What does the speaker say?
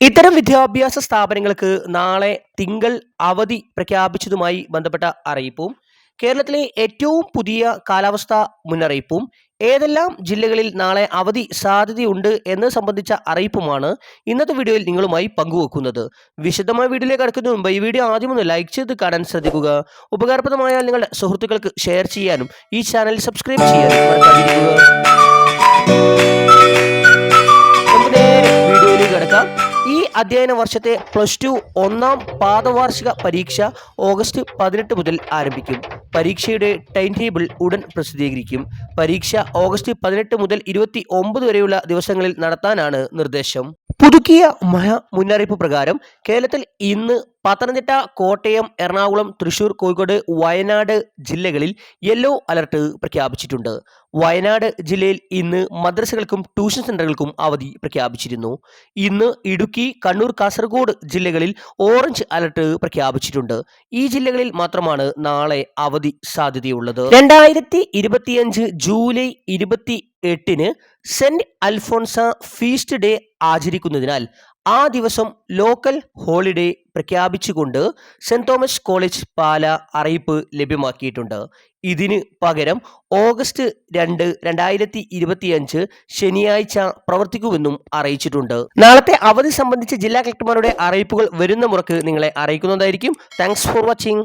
ഇത്തരം വിദ്യാഭ്യാസ സ്ഥാപനങ്ങൾക്ക് നാളെ തിങ്കൾ അവധി പ്രഖ്യാപിച്ചതുമായി ബന്ധപ്പെട്ട അറിയിപ്പും കേരളത്തിലെ ഏറ്റവും പുതിയ കാലാവസ്ഥാ മുന്നറിയിപ്പും ഏതെല്ലാം ജില്ലകളിൽ നാളെ അവധി സാധ്യതയുണ്ട് എന്ന് സംബന്ധിച്ച അറിയിപ്പുമാണ് ഇന്നത്തെ വീഡിയോയിൽ നിങ്ങളുമായി പങ്കുവെക്കുന്നത്. വിശദമായ വീഡിയോയിലേക്ക് കടക്കുന്നതിന് മുമ്പ് ഈ വീഡിയോ ആദ്യം ഒന്ന് ലൈക്ക് ചെയ്ത് കാണാൻ ശ്രദ്ധിക്കുക. ഉപകാരപ്രദമായാൽ നിങ്ങളുടെ സുഹൃത്തുക്കൾക്ക് ഷെയർ ചെയ്യാനും ഈ ചാനൽ സബ്സ്ക്രൈബ് ചെയ്യാനും അധ്യയന വർഷത്തെ പ്ലസ് ടു ഒന്നാം പാദവാർഷിക പരീക്ഷ ഓഗസ്റ്റ് പതിനെട്ട് മുതൽ ആരംഭിക്കും. പരീക്ഷയുടെ ടൈം ടേബിൾ ഉടൻ പ്രസിദ്ധീകരിക്കും. പരീക്ഷ ഓഗസ്റ്റ് പതിനെട്ട് മുതൽ ഇരുപത്തി ഒമ്പത് വരെയുള്ള ദിവസങ്ങളിൽ നടത്താനാണ് നിർദ്ദേശം. പുതുക്കിയ മഹ മുന്നറിയിപ്പ് പ്രകാരം കേരളത്തിൽ ഇന്ന് പത്തനംതിട്ട കോട്ടയം എറണാകുളം തൃശൂർ കോഴിക്കോട് വയനാട് ജില്ലകളിൽ യെല്ലോ അലർട്ട് പ്രഖ്യാപിച്ചിട്ടുണ്ട്. വയനാട് ജില്ലയിൽ ഇന്ന് മദ്രസകൾക്കും ട്യൂഷൻ സെന്ററുകൾക്കും അവധി പ്രഖ്യാപിച്ചിരുന്നു. ഇന്ന് ഇടുക്കി കണ്ണൂർ കാസർഗോഡ് ജില്ലകളിൽ ഓറഞ്ച് അലർട്ട് പ്രഖ്യാപിച്ചിട്ടുണ്ട്. ഈ ജില്ലകളിൽ മാത്രമാണ് നാളെ അവധി സാധ്യതയുള്ളത്. രണ്ടായിരത്തി ഇരുപത്തിയഞ്ച് ജൂലൈ ഇരുപത്തി എട്ടിന് സെന്റ് അൽഫോൺസ ഫീസ്റ്റ് ഡേ ആചരിക്കുന്നതിനാൽ ആ ദിവസം ലോക്കൽ ഹോളിഡേ പ്രഖ്യാപിച്ചുകൊണ്ട് സെന്റ് തോമസ് കോളേജ് പാല അറിയിപ്പ് ലഭ്യമാക്കിയിട്ടുണ്ട്. ഇതിന് പകരം ഓഗസ്റ്റ് രണ്ട് രണ്ടായിരത്തി ഇരുപത്തിയഞ്ച് ശനിയാഴ്ച പ്രവർത്തിക്കുമെന്നും അറിയിച്ചിട്ടുണ്ട്. നാളത്തെ അവധി സംബന്ധിച്ച് ജില്ലാ കളക്ടർമാരുടെ അറിയിപ്പുകൾ വരുന്ന മുറക്ക് നിങ്ങളെ അറിയിക്കുന്നതായിരിക്കും. Thanks for watching